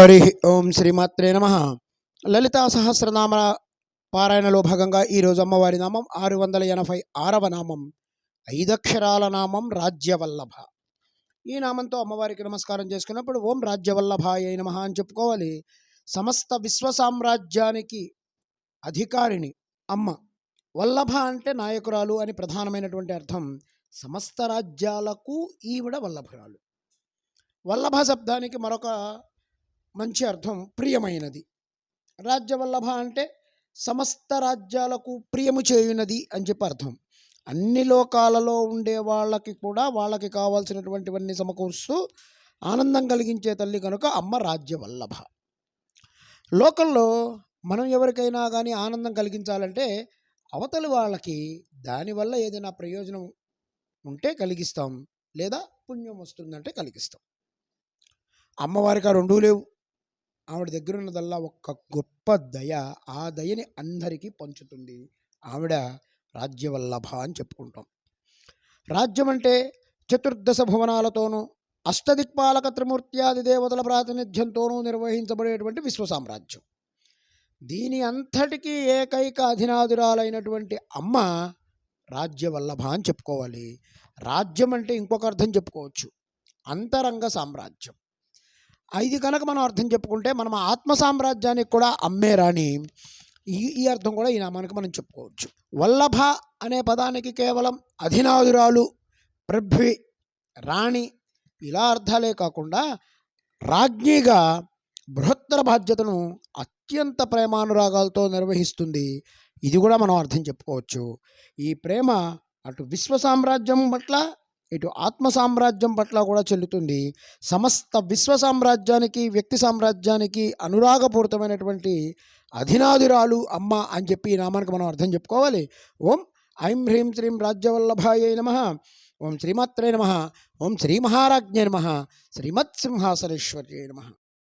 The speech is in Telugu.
హరి ఓం శ్రీమాత్రే నమ. లలితా సహస్రనామ పారాయణలో భాగంగా ఈరోజు అమ్మవారి నామం ఆరు వందల ఎనభై ఆరవ నామం ఐదక్షరాల నామం రాజ్యవల్లభ. ఈ నామంతో అమ్మవారికి నమస్కారం చేసుకున్నప్పుడు ఓం రాజ్యవల్లభాయ నమ అని చెప్పుకోవాలి. సమస్త విశ్వ సామ్రాజ్యానికి అధికారిణి అమ్మ. వల్లభ అంటే నాయకురాలు అని ప్రధానమైనటువంటి అర్థం. సమస్త రాజ్యాలకు ఈవిడ వల్లభురాలు. వల్లభ శబ్దానికి మరొక మంచి అర్థం ప్రియమైనది. రాజ్యవల్లభ అంటే సమస్త రాజ్యాలకు ప్రియము చేయునది అని చెప్పి అర్థం. అన్ని లోకాలలో ఉండే వాళ్ళకి కూడా వాళ్ళకి కావాల్సినటువంటివన్నీ సమకూరుస్తూ ఆనందం కలిగించే తల్లి కనుక అమ్మ రాజ్యవల్లభ. లోకంలో మనం ఎవరికైనా కానీ ఆనందం కలిగించాలంటే అవతలి వాళ్ళకి దానివల్ల ఏదైనా ప్రయోజనం ఉంటే కలిగిస్తాం లేదా పుణ్యం వస్తుందంటే కలిగిస్తాం. అమ్మవారికి ఆ రెండూ లేవు. ఆవిడ దగ్గర ఉన్నదల్లా ఒక్క గొప్ప దయ ఆ దయని అందరికీ పంచుతుంది. ఆవిడ రాజ్యవల్లభ అని చెప్పుకుంటాం. రాజ్యం అంటే చతుర్దశ భువనాలతోనూ అష్టదిక్పాలక త్రిమూర్త్యాది దేవతల ప్రాతినిధ్యంతోనూ నిర్వహించబడేటువంటి విశ్వ సామ్రాజ్యం. దీని అంతటికీ ఏకైక అధినాదురాలైనటువంటి అమ్మ రాజ్యవల్లభ అని చెప్పుకోవాలి. రాజ్యం అంటే ఇంకొక అర్థం చెప్పుకోవచ్చు. అంతరంగ సామ్రాజ్యం. ఇది కనుక మనం అర్థం చెప్పుకుంటే మనం ఆత్మ సామ్రాజ్యానికి కూడా అమ్మేరాని ఈ ఈ అర్థం కూడా ఈ నామానికి మనం చెప్పుకోవచ్చు. వల్లభ అనే పదానికి కేవలం అధినాదురాలు పృథ్వీ రాణి ఇలా అర్థాలే కాకుండా రాజ్ఞిగా బృహత్తర బాధ్యతను అత్యంత ప్రేమానురాగాలతో నిర్వహిస్తుంది. ఇది కూడా మనం అర్థం చెప్పుకోవచ్చు. ఈ ప్రేమ అటు విశ్వ సామ్రాజ్యం పట్ల ఇటు ఆత్మ సామ్రాజ్యం పట్ల కూడా చెల్లుతుంది. సమస్త విశ్వ సామ్రాజ్యానికి వ్యక్తి సామ్రాజ్యానికి అనురాగపూరితమైనటువంటి అధినాదురాలు అమ్మ అని చెప్పి ఈ నామానికి మనం అర్థం చెప్పుకోవాలి. ఓం ఐం హ్రీం శ్రీం రాజ్యవల్లభాయ నమ. ఓం శ్రీమాత్రే నమ. ఓం శ్రీ మహారాజ్ఞే నమ. శ్రీమత్ సింహాసనేశ్వర్యే నమ.